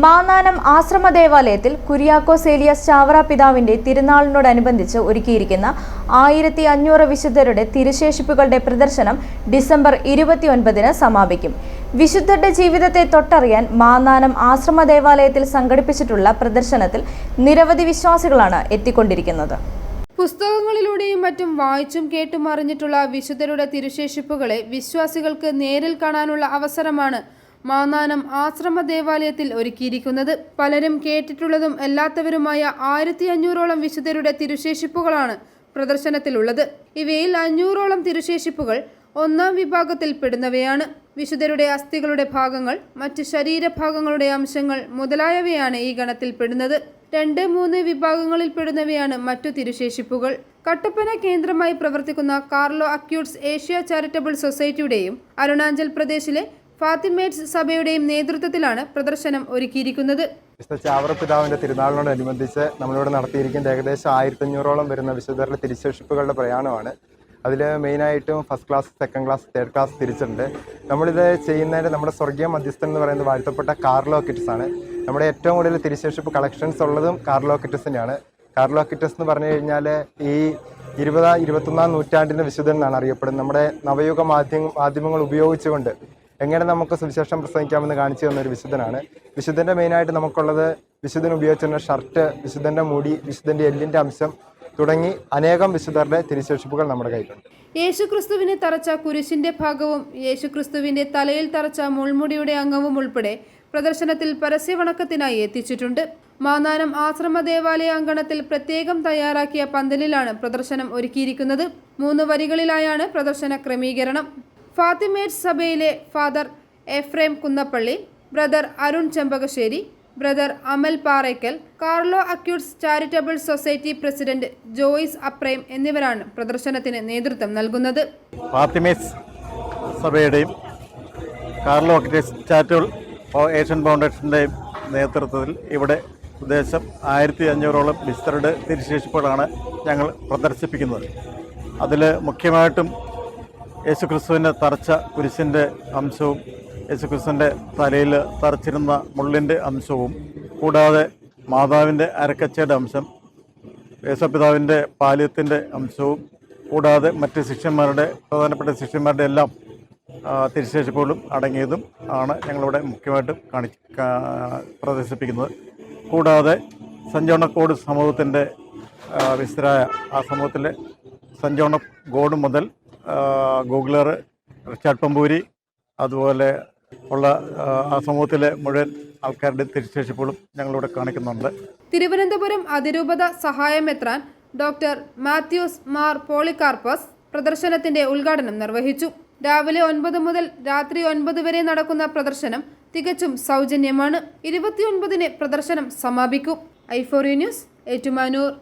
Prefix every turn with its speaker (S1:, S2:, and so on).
S1: മാന്നാനം ആശ്രമ ദേവാലയത്തിൽ കുര്യാക്കോസ് ഏലിയാസ് ചാവറ പിതാവിന്റെ തിരുനാളിനോടനുബന്ധിച്ച് ഒരുക്കിയിരിക്കുന്ന ആയിരത്തി അഞ്ഞൂറ് വിശുദ്ധരുടെ തിരുശേഷിപ്പുകളുടെ പ്രദർശനം ഡിസംബർ ഇരുപത്തിയൊൻപതിന് സമാപിക്കും. വിശുദ്ധരുടെ ജീവിതത്തെ തൊട്ടറിയാൻ മാന്നാനം ആശ്രമ ദേവാലയത്തിൽ സംഘടിപ്പിച്ചിട്ടുള്ള പ്രദർശനത്തിൽ നിരവധി വിശ്വാസികളാണ് എത്തിക്കൊണ്ടിരിക്കുന്നത്.
S2: പുസ്തകങ്ങളിലൂടെയും മറ്റും വായിച്ചും കേട്ടും അറിഞ്ഞിട്ടുള്ള വിശുദ്ധരുടെ തിരുശേഷിപ്പുകളെ വിശ്വാസികൾക്ക് നേരിൽ കാണാനുള്ള അവസരമാണ് മാന്നാനം ആശ്രമ ദേവാലയത്തിൽ ഒരുക്കിയിരിക്കുന്നത്. പലരും കേട്ടിട്ടുള്ളതും അല്ലാത്തവരുമായ ആയിരത്തി അഞ്ഞൂറോളം വിശുദ്ധരുടെ തിരുശേഷിപ്പുകളാണ് പ്രദർശനത്തിലുള്ളത്. ഇവയിൽ അഞ്ഞൂറോളം തിരുശേഷിപ്പുകൾ ഒന്നാം വിഭാഗത്തിൽ പെടുന്നവയാണ് വിശുദ്ധരുടെ അസ്ഥികളുടെ ഭാഗങ്ങൾ മറ്റ് ശരീരഭാഗങ്ങളുടെ അംശങ്ങൾ മുതലായവയാണ് ഈ ഗണത്തിൽ പെടുന്നത് രണ്ട് മൂന്ന് വിഭാഗങ്ങളിൽ പെടുന്നവയാണ് മറ്റു തിരുശേഷിപ്പുകൾ. കട്ടപ്പന കേന്ദ്രമായി പ്രവർത്തിക്കുന്ന കാർലോ അക്യൂട്സ് ഏഷ്യ ചാരിറ്റബിൾ സൊസൈറ്റിയുടെയും അരുണാചൽ പ്രദേശിലെ ഫാത്തിമേറ്റ്സ് സഭയുടെയും നേതൃത്വത്തിലാണ് പ്രദർശനം ഒരുക്കിയിരിക്കുന്നത്.
S3: വിശുദ്ധ ചാവറ തിരുനാളിനോടനുബന്ധിച്ച് നമ്മളിവിടെ നടത്തിയിരിക്കുന്ന ഏകദേശം ആയിരത്തഞ്ഞൂറോളം വരുന്ന വിശുദ്ധരുടെ തിരിശേഷിപ്പുകളുടെ പ്രയാണമാണ്. അതിൽ മെയിനായിട്ടും first class second class third class തിരിച്ചിട്ടുണ്ട് നമ്മളിത് ചെയ്യുന്നതിന് നമ്മുടെ സ്വർഗീയ മധ്യസ്ഥൻ എന്ന് പറയുന്നത് വാഴ്ത്തപ്പെട്ട കാർലോ കിറ്റ്സാണ് നമ്മുടെ ഏറ്റവും കൂടുതൽ തിരിശേഷിപ്പ് കളക്ഷൻസ് ഉള്ളതും കാർലോ കിറ്റസിന്റെയാണ് കാർലോ കിറ്റസ് എന്ന് പറഞ്ഞു കഴിഞ്ഞാൽ ഈ ഇരുപതാം ഇരുപത്തൊന്നാം നൂറ്റാണ്ടിന്റെ വിശുദ്ധൻ എന്നാണ് അറിയപ്പെടുന്നത്. നമ്മുടെ നവയുഗ മാധ്യമ മാധ്യമങ്ങൾ ഉപയോഗിച്ചുകൊണ്ട് എങ്ങനെ നമുക്ക് സുവിശേഷം പ്രസംഗിക്കാമെന്ന് കാണിച്ചു തന്ന ഒരു വിശുദ്ധനാണ്. വിശുദ്ധന്റെ മെയിനായിട്ട് നമുക്കുള്ളത് വിശുദ്ധൻ ഉപയോഗിച്ചിരുന്ന ഷർട്ട് വിശുദ്ധന്റെ മുടി വിശുദ്ധന്റെ എല്ലിന്റെ അംശം തുടങ്ങി അനേകം വിശുദ്ധരുടെ തിരിശേഷിപ്പുകൾ നമ്മുടെ കയ്യിലുണ്ട്.
S2: യേശുക്രിസ്തുവിനെ തറച്ച കുരിശിന്റെ ഭാഗവും യേശുക്രിസ്തുവിന്റെ തലയിൽ തറച്ച മുൾമുടിയുടെ അംഗവും ഉൾപ്പെടെ പ്രദർശനത്തിൽ പരസ്യവണക്കത്തിനായി എത്തിച്ചിട്ടുണ്ട്. മാന്നാനം ആശ്രമ ദേവാലയ അങ്കണത്തിൽ പ്രത്യേകം തയ്യാറാക്കിയ പന്തലിലാണ് പ്രദർശനം ഒരുക്കിയിരിക്കുന്നത്. മൂന്ന് വരികളിലായാണ് പ്രദർശന ക്രമീകരണം. ഫാത്തിമേറ്റ് സഭയിലെ father Ephrem Kunnappally brother Arun Chembakassery brother Amal Parackal Carlo Acutis charitable society president Joice Aprem എന്നിവരാണ് പ്രദർശനത്തിന് നേതൃത്വം നൽകുന്നത്.
S4: ഫാത്തിമേസ് സഭയുടെയും കാർലോ അക്യൂട്സ് ചാരിറ്റബിൾ ഏഷ്യൻ ഫൗണ്ടേഷന്റെയും നേതൃത്വത്തിൽ ഇവിടെ ഉദ്ദേശം ആയിരത്തി അഞ്ഞൂറോളം വിസ്തരുടെ തിരിശേഷിപ്പുകളാണ് ഞങ്ങൾ പ്രദർശിപ്പിക്കുന്നത്. അതിൽ മുഖ്യമായിട്ടും യേശുക്രിസ്തുവിന്റെ തറച്ച കുരിശിന്റെ അംശവും യേശുക്രിസ്തുവിന്റെ തലയിൽ തറച്ചിരുന്ന മുള്ളിന്റെ അംശവും കൂടാതെ മാതാവിന്റെ അരക്കച്ചയുടെ അംശം യേശുപിതാവിന്റെ പാലിയത്തിന്റെ അംശവും കൂടാതെ മറ്റ് ശിഷ്യന്മാരുടെ പ്രധാനപ്പെട്ട ശിഷ്യന്മാരുടെ എല്ലാം ആ, അടങ്ങിയതും ആണ് ഞങ്ങളിവിടെ മുഖ്യമായിട്ടും കാണി പ്രദർശിപ്പിക്കുന്നത്. കൂടാതെ സഞ്ചോണക്കോട് സമൂഹത്തിന്റെ വിസ്തരായ ആ സമൂഹത്തിലെ സഞ്ചോണ ഗോഡ് മുതൽ ആ, ഗൂഗ്ലർ റിച്ചാർഡ് പമ്പൂരി അതുപോലെ ഉള്ള ആ, സമൂഹത്തിലെ മുഴുവൻ ആൾക്കാരുടെ തിരുശേഷിപ്പുകളും ഞങ്ങളിവിടെ കാണിക്കുന്നുണ്ട്.
S2: തിരുവനന്തപുരം അതിരൂപത സഹായമെത്രാൻ ഡോക്ടർ മാത്യൂസ് മാർ പോളികാർപ്പസ് പ്രദർശനത്തിന്റെ ഉദ്ഘാടനം നിർവഹിച്ചു. രാവിലെ ഒൻപത് മുതൽ രാത്രി ഒൻപത് വരെ നടക്കുന്ന പ്രദർശനം തികച്ചും സൗജന്യമാണ്. ഇരുപത്തിയൊൻപതിന് പ്രദർശനം സമാപിക്കും. ഐഫോറി ന്യൂസ് ഏറ്റുമാനൂർ.